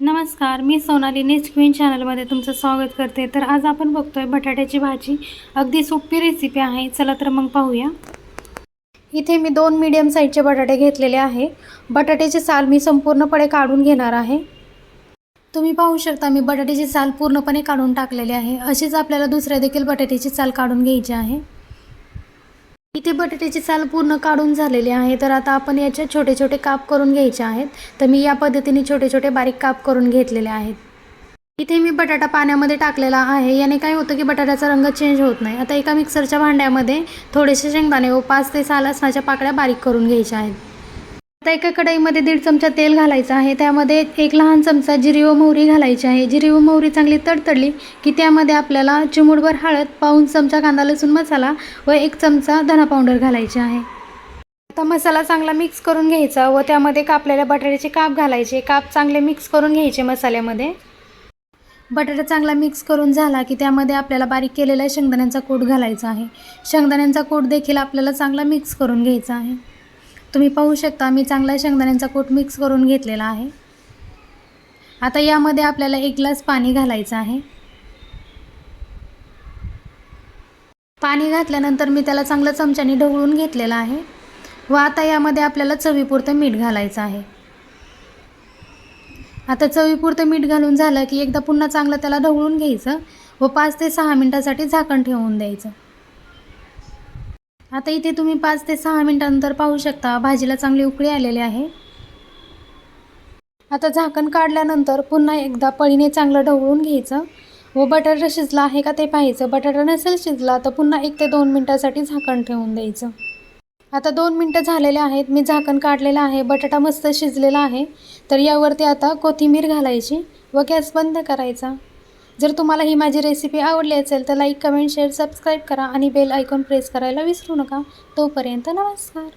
नमस्कार मी Sonali next queen चॅनलमध्ये तुमचं स्वागत करते. तर आज आपण बघतोय बटाट्याची भाजी. अगदी सोपी रेसिपी आहे. चला तर मग पाहूया. इथे मी दोन मीडियम साईजचे बटाटे घेतलेले आहे. बटाट्याची साल मी संपूर्णपणे काढून घेणार आहे. तुम्ही पाहू शकता मी बटाट्याची साल पूर्णपणे काढून टाकलेली आहे. अशीच आपल्याला दुसऱ्या देखील बटाट्याची साल काढून घ्यायची आहे. इथे बटाट्याची साल पूर्ण काढून झालेली आहे. तर आता आपण याचे छोटे छोटे काप करून घ्यायचे आहेत. तर मी या पद्धतीने छोटे छोटे बारीक काप करून घेतलेले आहेत. इथे मी बटाटा पाण्यामध्ये टाकलेला आहे. याने काय होतं की बटाट्याचा रंग चेंज होत नाही. आता एका मिक्सरच्या भांड्यामध्ये थोडेसे शेंगदाणे व पाच ते सहा लसणाच्या पाकळ्या बारीक करून घ्यायच्या आहेत. आता एका कढईमध्ये दीड चमचा तेल घालायचं आहे. त्यामध्ये एक लहान चमचा जिरी व मोहरी घालायची आहे. जिरी व मोहरी चांगली तडतडली की त्यामध्ये आपल्याला चिमूडभर हळद पाऊन चमचा कांदा लसूण मसाला व एक चमचा धना पावडर घालायचे आहे. आता मसाला चांगला मिक्स करून घ्यायचा व त्यामध्ये कापलेल्या बटाट्याचे काप घालायचे. काप चांगले मिक्स करून घ्यायचे मसाल्यामध्ये. बटाटा चांगला मिक्स करून झाला की त्यामध्ये आपल्याला बारीक केलेला शेंगदाण्यांचा कूट घालायचा आहे. शेंगदाण्यांचा कूट देखील आपल्याला चांगला मिक्स करून घ्यायचा आहे. तुम्ही पाहू शकता मी चांगला शेंगदाण्यांचा कूट मिक्स करून घेतलेला आहे. आता यामध्ये आपल्याला एक ग्लास पाणी घालायचं आहे. पाणी घातल्यानंतर मी त्याला चांगलं चमच्याने ढवळून घेतलेलं आहे व आता यामध्ये आपल्याला चवीपुरतं मीठ घालायचं आहे. आता चवीपुरतं मीठ घालून झालं की एकदा पुन्हा चांगलं त्याला ढवळून घ्यायचं व पाच ते सहा मिनटासाठी झाकण ठेवून द्यायचं. आता इथे तुम्ही पाच ते सहा मिनटानंतर पाहू शकता भाजीला चांगली उकळी आलेली आहे. आता झाकण काढल्यानंतर पुन्हा एकदा पळीने चांगलं ढवळून घ्यायचं. व बटाटा शिजला आहे का ते पाहायचं. बटाटा नसेल शिजला तर पुन्हा एक ते दोन मिनटासाठी झाकण ठेवून द्यायचं. आता दोन मिनटं झालेले आहेत. मी झाकण काढलेलं आहे. बटाटा मस्त शिजलेला आहे. तर यावरती आता कोथिंबीर घालायची व गॅस बंद करायचा. जर तुम्हाला ही माझी रेसिपी आवडली असेल तर लाईक कमेंट शेअर सबस्क्राईब करा आणि बेल आयकॉन प्रेस करायला विसरू नका. तोपर्यंत नमस्कार.